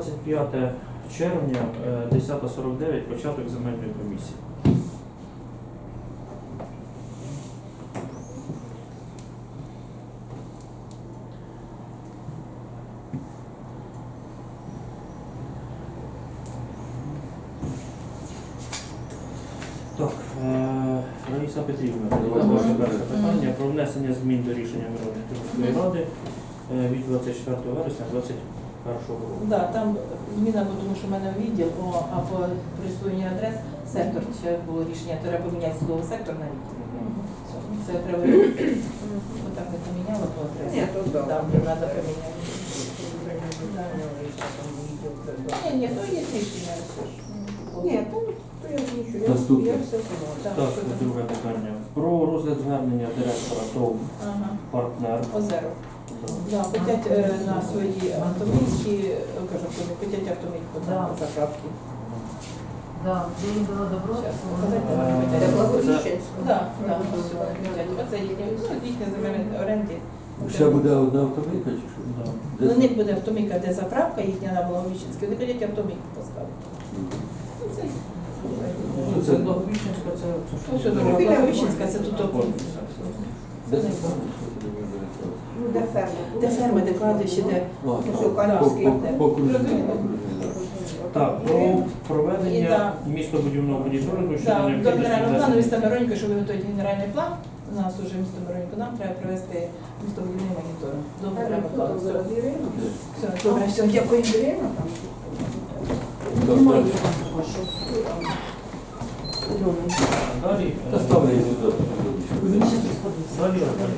25 червня, е, 10.49, початок земельної комісії. Так, е, Раїса Петрівна, перше питання про внесення змін до рішення Миронівської міської ради е, від 24 вересня 2021 року. Да, там зміна, бо тому що в мене відділ, о, а по присвоєнні адрес сектор, ще було рішення, треба поміняти слово сектор на відділ. Це треба. Отак не поміняла по адресі. Ні, то да. Да, мені треба поміняти. Ні, ні, то є рішення. Ні, то, то я нічого, я, я все знаю. Так, там? друге питання. Про розгляд звернення директора ТОВ Ага, партнер. озеро. Да, хотять е, на свої е, кажу, автомий- хотять автомийку на Да. заправки. Да, я їм дала добро. Щас, показати Е, вам Це хотять. Да, да, ось, хотять. Оце їхні, ну, їхні земельні оренди. Ще буде одна автомийка чи що? Да. Ну, це? не буде автомийка, де заправка їхня на Благовіщенській, вони хотять автомийку поставити. Ну, це Ну, Це Благовіщенська, це це що? Ось дорога Благовіщенська, це тут. Де це саме? Що це не вибереться? Ну, де ферма? Де ферма, де кладовище, де Ось так. Так, про І проведення да. містобудівного моніторингу щодо Да, до необхідності генерального плану внесення- міста Миронька, щоб виготовити генеральний план. У нас уже місто Миронько, нам треба провести містобудівний моніторинг. Добре, треба Хто план. там зараз Ірина? Все, добре, все, дякую. Ірина там? Так, Немає далі. там такого, що. Далі. е, Та ставлю її сюди. Мені ще щось подивиться. Далі. Наталя.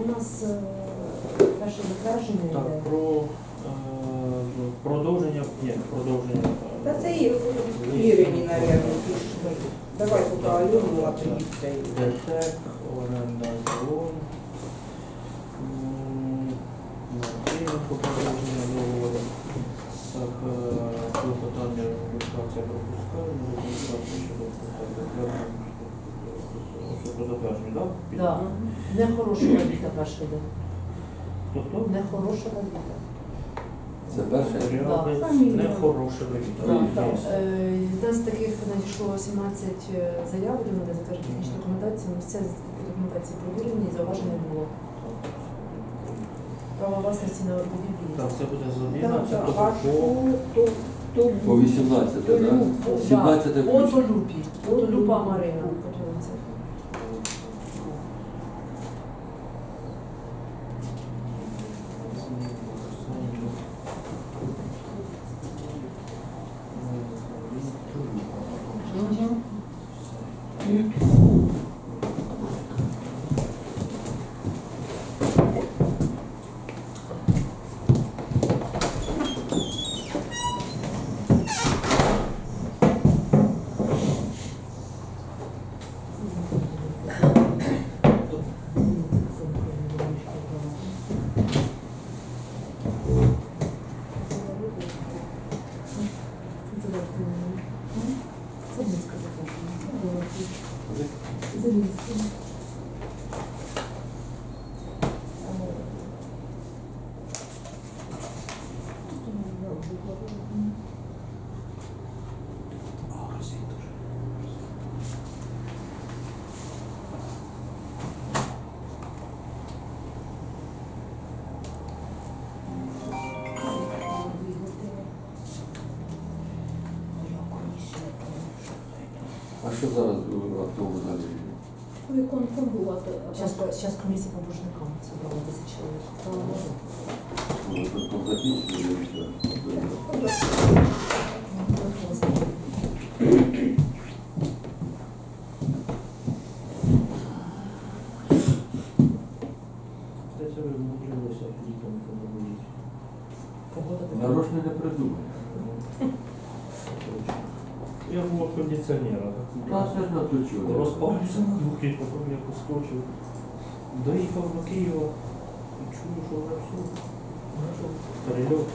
Так, у нас е, перше затвердження Так, йде. про е, продовження, ні, продовження. е, Та це Ір- Ірині, мабуть, пішли. Давай поки Альону, а тоді цей. ДТЕК, оренда зон. Марківку продовження договору. Так, е, про питання реєстрація пропускання, реєстрація щодо затвердження. Про затвердження, так? Да. Нехороша валюта перша йде. Тобто? Нехороша валюта. Це перше? Вихід. Да, Так, е, таких надійшло 17 заяв, де надо затвердити технічну документацію. Ми все документації провірені, зауважень не було. Право власності на будівлі. Так, це буде з Так, 11 так, по а ту, ту, ту, По 18, так? Ну, 17 По. Толюпі. Толюпа Марина. А що зараз у автовому далі? виконком була. Зараз, зараз комісія по боржникам зібрала 10 чоловік. Ну, тут тут закінчили, і все. Де це ви вмудрилися літом подобається? Погода така. Нарочно не придумай. Я був кондиціонера. Та це ж на то Розпався на двох і потім я поскочив. Доїхав до Києва і чую, що вже все. Перельот.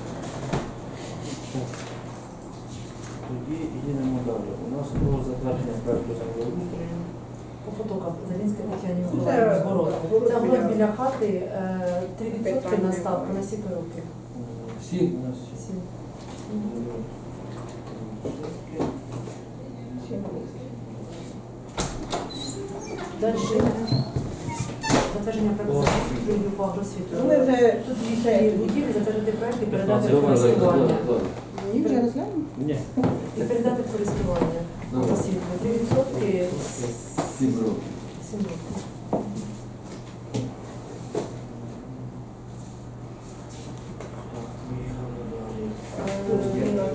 Тоді їдемо далі. У нас про затвердження проекту землеустрою. По фотоках Залінська Тетяні Це город Це біля- город біля хати, е, 3% на ставку на сіпи роки. Всі? У нас Всі. Далі затвердження проекту закупівлі по агросвіту. Ну, ми вже Тут дві будівлі, затвердити проект і передати в користування. Ні, вже розглянемо. Ні. І передати в користування. Агросвіту. 3% Сім років. 7 років.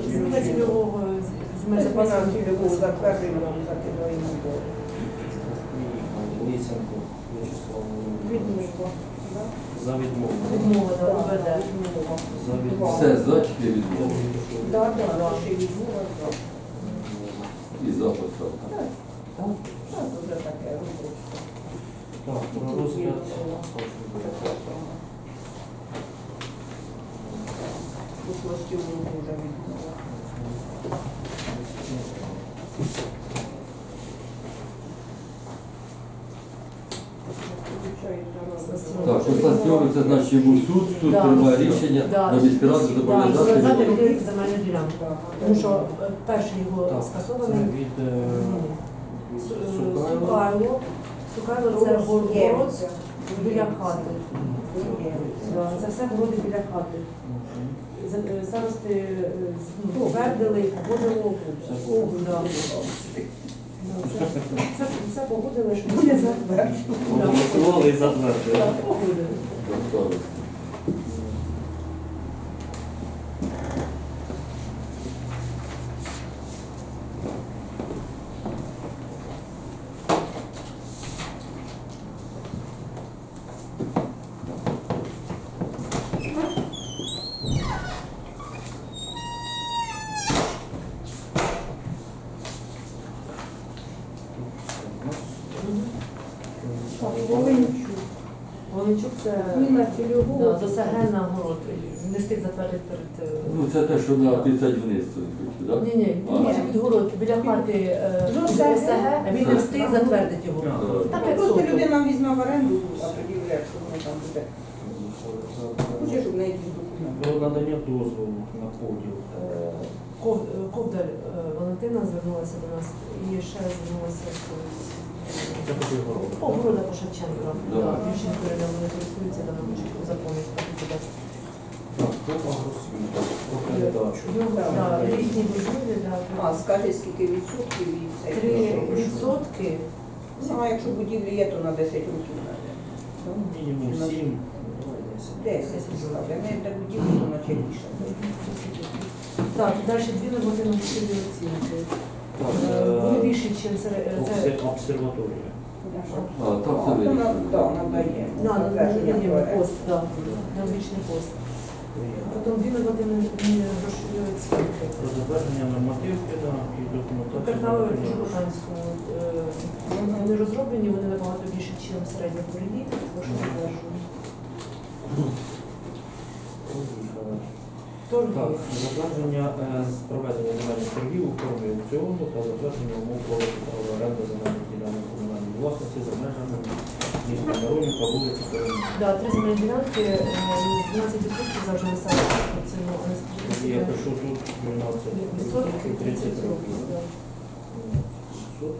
Зміна цільового земель Запана запасу. цільову затверджуємо, закидаємо до Лисенко Вячеслав Володимирович. відмову. За відмову. Відмова да, ОВД. За відмову. Все, за чи відмову? Так, так, відмова. І за поставка. Так, це вже таке робоче. Так, про розгляд. У Сластівну вже відмова. Так, Костасьову, це значить йому суд, суд Да. приймає рішення Да. на міську раду Да, зобов'язати. зобов'язати його. земельну ділянку. Тому що е, перший його Так, це скасований. від е, е, Сукайло. Сукайло. Це город біля хати. Да, Це все городи біля хати. З- е, Старости е, ну, твердили, погодили. Все О, да. Да, це- це- погодили, що буде затверджено. Голосували і затвердили. Так, погодили. Це Зміна да, цільового. з на город. Не встиг затвердити перед. е, Ну, це те, що на 50 вниз, так? Ні, ні, А. ні, під город, біля хати е, Ну, це- ОСГ, а він не встиг затвердити його. Так, як Просто соток. людина візьме в оренду, а тоді вже, якщо воно там буде. Хоче, щоб на якісь документи. Про надання дозволу на поділ. Е, Ков- е, Ковдаль е, Валентина звернулася до нас і ще звернулася з Це город. Погорода по Шевченка. Да. Да, Дівчинка Ірина, вони користуються там хочуть по закону різні будівлі, да, А, скажи, скільки відсотків і все. три відсотки. Ну, а якщо будівлі є, то на 10 років, мабуть. Мінімум 7. 10. 10. Не для будівлі, то наче більше. Так, далі дві нормативно грошові оцінки. Так, Е, Вони е, більше, ніж це. це обсерваторія. А, то на- вирішено. да, надає. на, на, Затвердження на, проекту. пост, да, на пост. Потім дві нормативно грошові оцінки. Про затвердження нормативки да, і документації. Картави нормативного Вони розроблені, вони набагато більше, ніж середня по лінії, тому що. Так, затвердження е, проведення земельних торгів у формі аукціону та затвердження умов продажу права оренди земельних ділянок комунальної власності за межами міста Миронівка, вулиці Перемоги. Да, три земельні ділянки, е, 12% завжди висадить по ціну, а не І Я пишу тут 12 відсотки 30 років. да. 30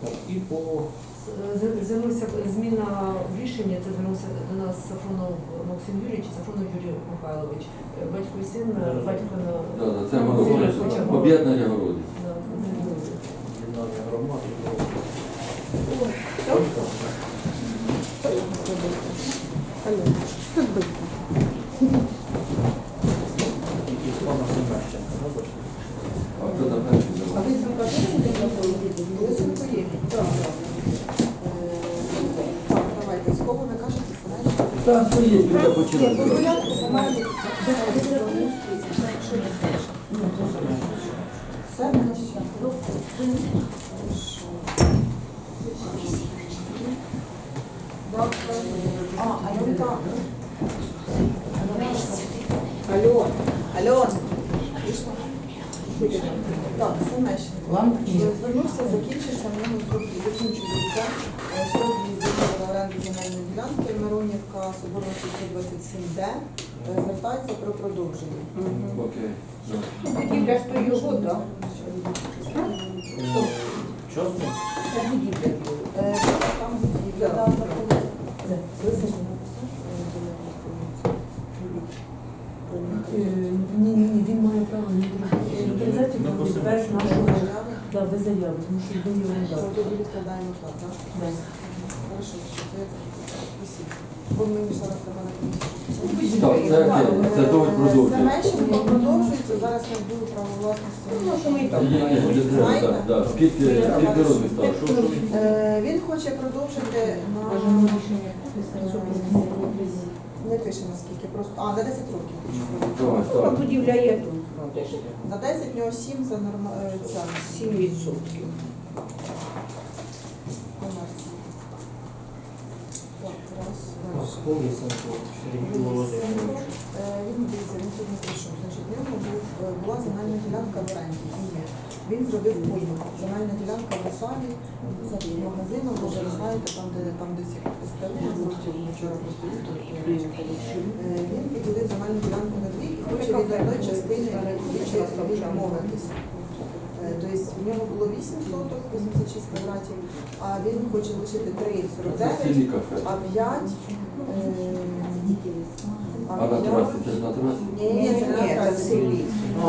Так, і по Звернувся зміна в рішенні, це звернувся до нас Сафронов Максим Юрійович Сафронов Юрій Михайлович. Е, Батько і син, е, батько на Да, да, це городи. Об'єднання городів. на- об'єднання громад і по і з пана Семерченка, да, бачите? А хто там перший А давав? ви заказали Лисенко є? Так, так. Так, давайте, з кого ви кажете, знаєте? Та свої люди Ні, по починають. порядку знаєте, де що не теж. Ну, то Семерченка. Все наші. А, Альонка. Алло. Альон. Пішла? Так, Семещенко. Звернувся, закінчився в ньому строк закінчується е, строк договору оренди оренду земельної ділянки Миронівка, Соборна 627Д, е, звертається про продовження. Окей. Будівля ж то його, так? Чесно? Це будівля. Е, Там будівля, да, знаходиться. Це визначено. Е, Ні, ні, ні, він має право на інвентаризацію Ну, без нашого Заяви. да, без заяви, тому що він його не Що дав. Тоді відкладаємо так, так? Да. Хорошо, що це. Бо ми зараз треба на комісію. Так, це окей. Це доводь продовжує. Семещенко продовжується, зараз не буде право власності. Ну, що ми і так. Ні, ні, не треба, так, так. Скільки, скільки років стало? Що, що він? Е, Він хоче продовжити на не пише наскільки, просто а на 10 років. Давай, Ну, так. Будівля є тут. десь. На 10 в нього 7 за норма е, ця 7 відсотків. Далі. Колісенко Сергій Володимирович. Е, Він дивіться, він сьогодні прийшов. Значить, в нього була земельна ділянка в оренді. Він зробив пойму. Земельна ділянка в це під магазином, ви вже знаєте, там, де там де ці вчора просто Він поділив земельну ділянку на дві і хоче від одної частини відмовитися. Тобто в нього було 8 соток, 86 квадратів, а він хоче лишити 3 Це 49, сілі кафе. а 5 А на трасі, це ж на трасі? Ні, ні, це трасі. селі. А,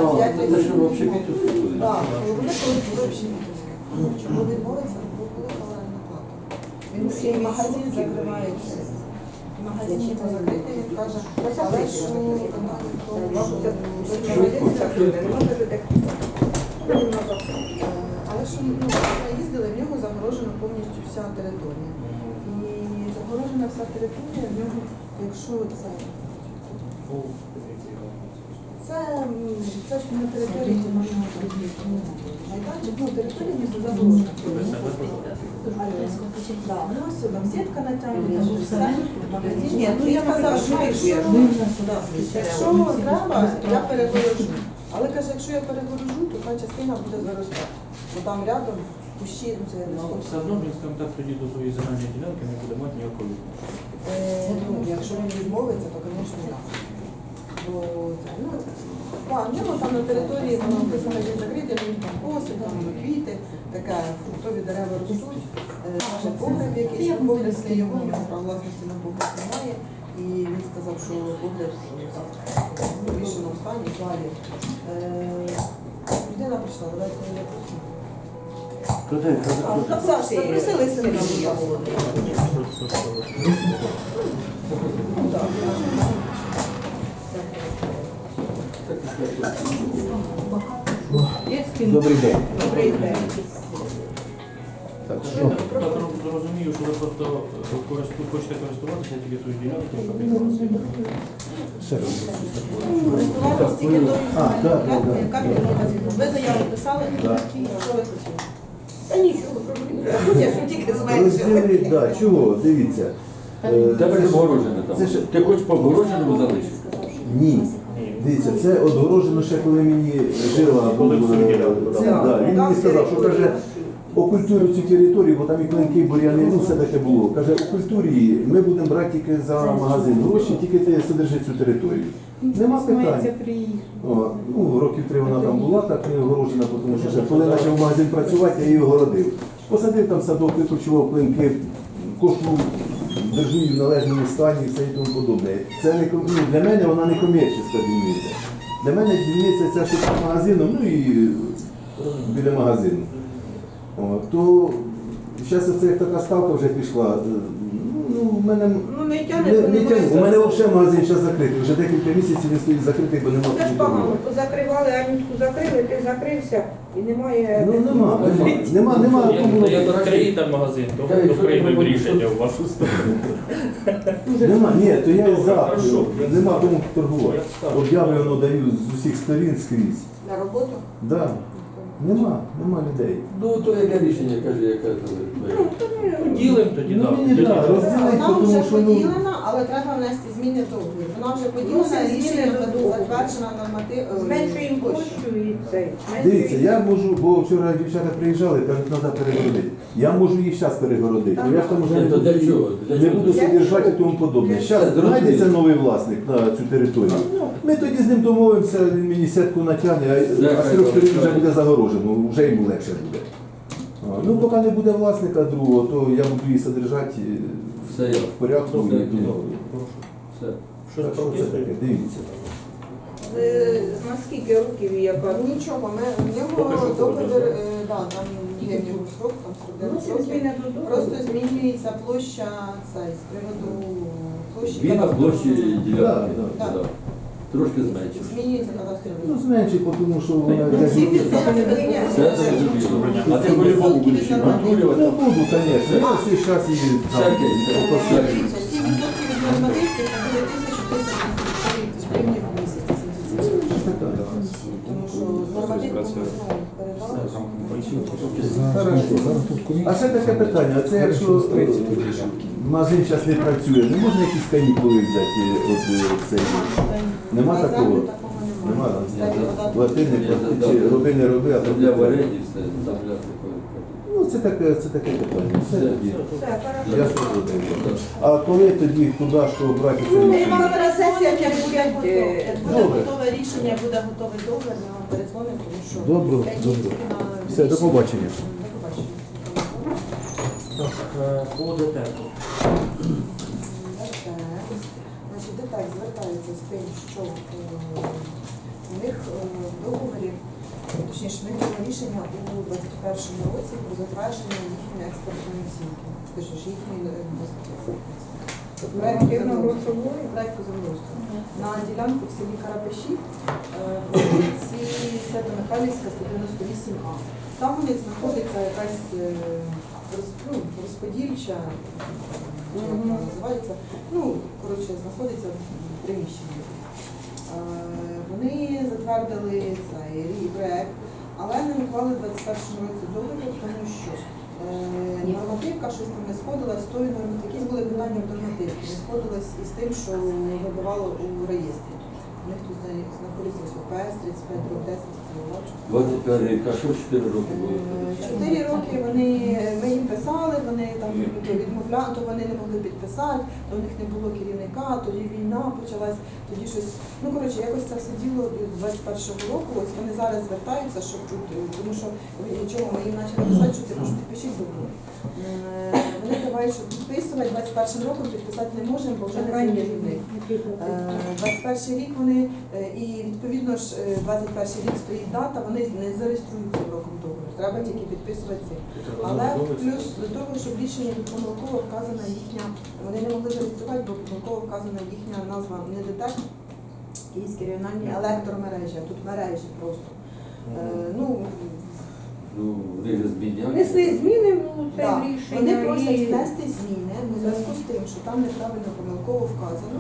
це що взагалі бітус буде? Так, вони колись були общепітовські. Чому відмовиться? Бо були орендна плата. Він Ну, свій сім магазин закривається. Магазин закритий, він каже, але в? Е, Але що ну, ми їздили, в нього загорожена повністю вся територія. І вся територія, в нього, якщо це Це, це ж на території нашого майданчик, ну територія не загорожена. Да, ну ось сюди сітка натягнута, все. Магазин. Ні, ну, я Він сказав, що якщо, Да, якщо треба, я перегорожу. Але каже, якщо я перегорожу, то та частина буде заростати. Бо там рядом кущі, це не Ну. Все одно він, скажімо так, тоді до своєї земельної ділянки не буде мати ніякого відношення. Е, ну, якщо він відмовиться, то, звісно, так. Бо це, ну, так, в нього там на території воно написано, що закрите, він там косить, там квіти, таке, фруктові дерева ростуть, е, погреб якийсь, погляд його, у нього права власності на погляд немає. І він сказав, що погляд в повішеному стані, далі. Е, Людина прийшла, давайте я просто. Добрий день. Добрий день. Так, Я так розумію, що ви просто користу- хочете користуватися тільки так, так. яка магазину. Ви заяву писали, що ви хотіли? Та нічого, Я тільки да, чого? Дивіться. Е, Тебе це ж огорожене там. це ж- Ти хочеш по огороженому залишити? Ні. Дивіться, це отгорожено ще коли мені жила. Коли в суді, да, це, да. да, Він мені сказав, що каже, окультурю цю територію, бо там і клинки, бур'яни, ну все таке було. Каже, окультурі ми будемо брати тільки за магазин гроші, тільки ти содержи цю територію. Нема питань. О, ну, років три вона там була, так не огорожена, тому що ще коли почав магазин працювати, я її огородив. Посадив там садок, викручував клинки, кошу держу її в належному стані і все і тому подобне. Це не ком- ну, для мене вона не комерційна дільниця. Для мене дільниця ця що під магазином, ну і біля магазину. То зараз це як така ставка вже пішла. е, Ну, в мене Ну не не, тягне, не то тягну. У немає. мене взагалі магазин зараз закритий. Вже декілька місяців він стоїть закритий, бо немає Це ж погано, то Анютку закрили, ти закрився і немає. Ну нема, нема, нема, нема кому. Я відкриєте магазин, то Та, якщо то приймемо треба, рішення в вашу сторону. Нема, ні, то я і за. Хорошо. Нема кому торгувати. Я скажу. Об'яви воно даю з усіх сторін скрізь. На роботу? Да. Нема, нема людей. Ну, то яке рішення, каже, яке це Поділимо тоді, Ну, так. мені Тоді так. розділити, Вона тому вже що ну. поділена, Але треба внести зміни договір. Вона вже поділена, рішення до затверджена норматив. е, Зменшуємо площу і цей. Дивіться, я можу, бо вчора дівчата приїжджали, кажуть, треба перегородити. Я можу її зараз перегородити. Ну, я ж там вже не буду, для чого? Для не чого? буду содержати і тому подобне. Зараз знайдеться новий власник на цю територію. Ми тоді з ним домовимося, він мені сітку натягне, а- а з трьох сторін вже буде загорожено, вже йому легше буде. А, Ну, поки не буде власника другого, то я буду її содержати е, Все ясно. в порядку. Все, і добре. тому. Все. Що це прописує? таке, дивіться. Е, На років і яка? Нічого, ми в Поки нього що договір, договір. е, да, там є в нього срок, там 49 Вносимо років. зміни до договору. Просто змінюється площа цей, з приводу площі. Він на площі ділянки. Да. Да. Трошки зменшив. Змінюється кадастровий. Ну, зменшить, тому що вона Всі не Все зрозуміло. А ти по-любому будеш її Ну, буду, звісно. Я всі час її там, Всяке, по всяке. посаді. Дивіться, 7% від нормативки передали. А ще таке питання, а це якщо е, магазин зараз не працює, не можна якісь канікули взяти от е, цей? Нема такого? Нема? Плати, не плати, чи роби, не роби, а то для варені все, там для. Ну, це таке, це таке питання. Все тоді. Я згоден. А коли тоді, куди що брати це Ми рішення? вам пересесія як буде Е, готове. Буде Добре. готове рішення, буде готовий договір, ми вам передзвонимо, тому що Добре, п'ять добре. тільки на Все, до побачення. Так, е, по ДТЕКу. ДТЕК. Значить, звертається з тим, що е, у них е, в договорі, точніше, в них рішення у 2021 році про затвердження їхньої експортної оцінки, точніше, їхньої е, безпеки. Проекту землеустрою. Проекту землеустрою. На ділянку в селі Карапеші е, вулиці Свято-Михайлівська, 198А. Там у них знаходиться якась е, ну, розподільча, як вона називається, ну, коротше, знаходиться в приміщенні. Е, Вони затвердили цей проект, але не уклали в 21 році договір, тому що е, нормативка щось там не сходилась з тою нормативкою. Якісь були питання нормативці, не сходилась із тим, що вибивало у реєстрі. У них тут знаходиться ОПС 35 10 кіловат. 21 рік, а що 4 роки було? Е, Чотири роки вони ми їм писали, вони там відмовляли, то вони не могли підписати, то у них не було керівника, тоді війна почалась, тоді щось. Ну коротше, якось це все діло з 21-го року. Ось вони зараз звертаються, щоб чути, тому що чого ми їм почали писати, що ти може підпишіть договор. Е, Вони давають, що підписувати 21 роком підписати не можемо, бо вже крайній керівник. Е, 21 рік вони е, і відповідно ж е, 21 рік стоїть дата, вони не зареєструються в роком договору. Треба тільки підписувати цим. Але плюс до того, що в рішенні помилково вказана їхня, вони не могли зареєструвати, бо помилково вказана їхня назва не ДТЕК, Київські регіональні електромережі, а тут мережі просто. Е, ну, Ну, вони вже зміни в це Да. рішення. Вони просять і- внести зміни у зв'язку з тим, що там неправильно помилково вказано.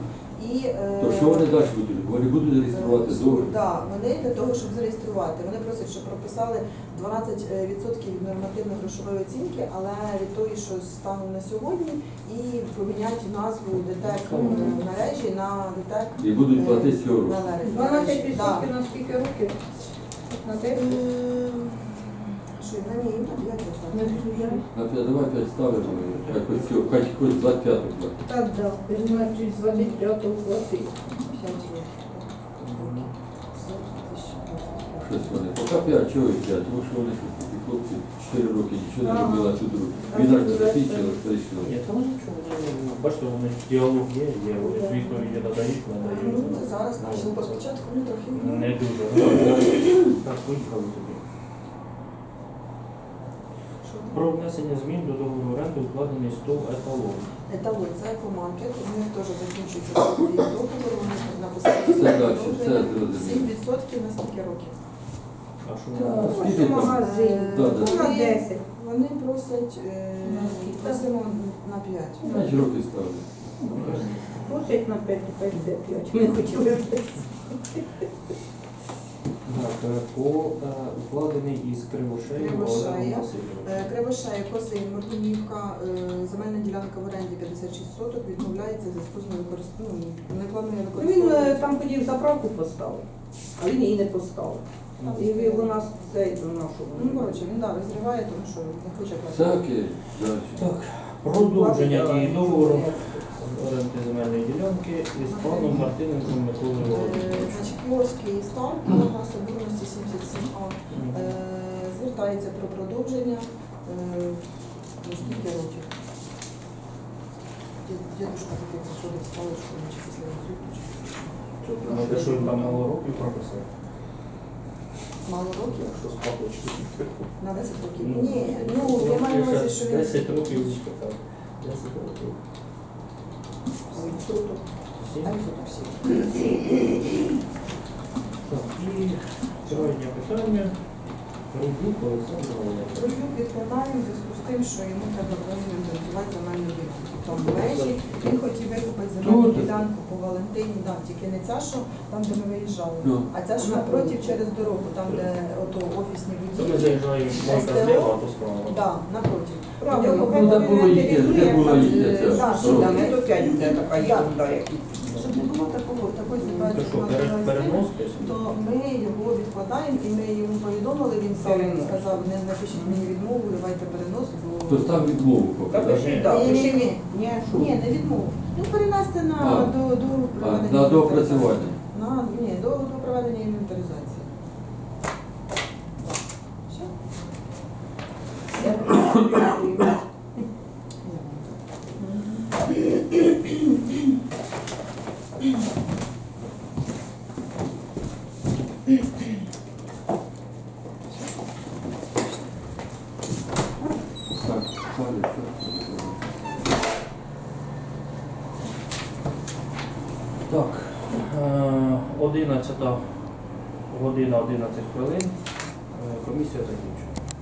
І, е, То що вони далі будуть? Вони будуть реєструвати е, договір? Да, вони для того, щоб зареєструвати. Вони просять, щоб прописали 12% від нормативно-грошової оцінки, але від тої, що станом на сьогодні, і поміняти назву ДТЕК е, мережі на ДТЕК І будуть платити цього року. 12% на скільки років? На 10? Е, Що, на ній? Як це так? Не дуже. На п'ять- давай 5 ставимо, якось цього, хай хоч 25 платить. Так, да. Значить, з 25-го платить. П'ять років. Щось вони. Поки 5, чого і 5? Тому що вони щось такі хлопці 4 роки нічого не Ага. робили, а тут друг. А Війна тут ж вже закінчила, це. прийшли. Ні, там нічого не бачите, вони діалог є, є, вони ж відповіді надають, надають. Ну, зараз наші спочатку вони трохи Не дуже. Так, поїхали собі. Про внесення змін до договору оренди укладений стол еталон. Еталон, це екомаркет, у них теж закінчується договор, вони написали. Далі, продовження. зрозуміло. 7% на скільки років? А що Так, Скільки там? магазин. Да, да. На 10. Вони просять, е, На скільки? просимо на 5. 5 років ставили. Просять на 5, 5, 5. Ми хотіли 10. Так, по е, укладений із Кривошеєм Кривошея. Е, Кривошея, Косин, Мордунівка, е, земельна ділянка в оренді 56 соток, відмовляється в зв'язку з невикористанням. Не планує Ну, Він е, використовувати. там хотів заправку поставити, а він її не поставив. І ви- у нас цей до нашого. Ну, коротше, він да, розриває, тому що не хоче платити. Всяке далі. Так, продовження дії договору оренди земельної ділянки із паном Мартиненком Миколою Е, Володимировичем. Значить, старт на нас 77А е, звертається про продовження е, на скільки років? Дід- Дідушка такий заходить з паличкою, чи після інсульту, чи Що, думаєте, що він там мало років прописав? мало років? Що з папочкою? На 10 років. Ні, ну я маю на увазі, що він 10 років чекав. 10 років. Сім. А інсульту всі. Так, і крайнє питання. Олександр Володимирович. Ролюк відкладаємо в зв'язку з тим, що йому треба інвентаризувати земельну ділянку. Там в межі він хотів викупити земельну Тут? ділянку по Валентині, да, тільки не ця, що там, де ми виїжджали, Ну. а ця, що напротив через дорогу, там, де ото офісні Це ми будівлі. заїжджаємо майка зліва, а то справа. Да, напротив. Ну, Ну, де хай було їхнє, де було там, їхнє е, це. що? щоб Да, не- не опять буде така Да. ерунда, як Щоб не було такого, такої ситуації, що, нас переноски? то ми його відкладаємо і ми йому повідомили, він сам сказав, не напишіть мені відмову, давайте перенос, бо... То став відмову поки. пиши, Ні. Ні, ні, ні. Ні, не відмову. Ну, перенести на А. до, до А, проведення. на доопрацювання. На, ні, до, до проведення інвентаризації. Все? Так,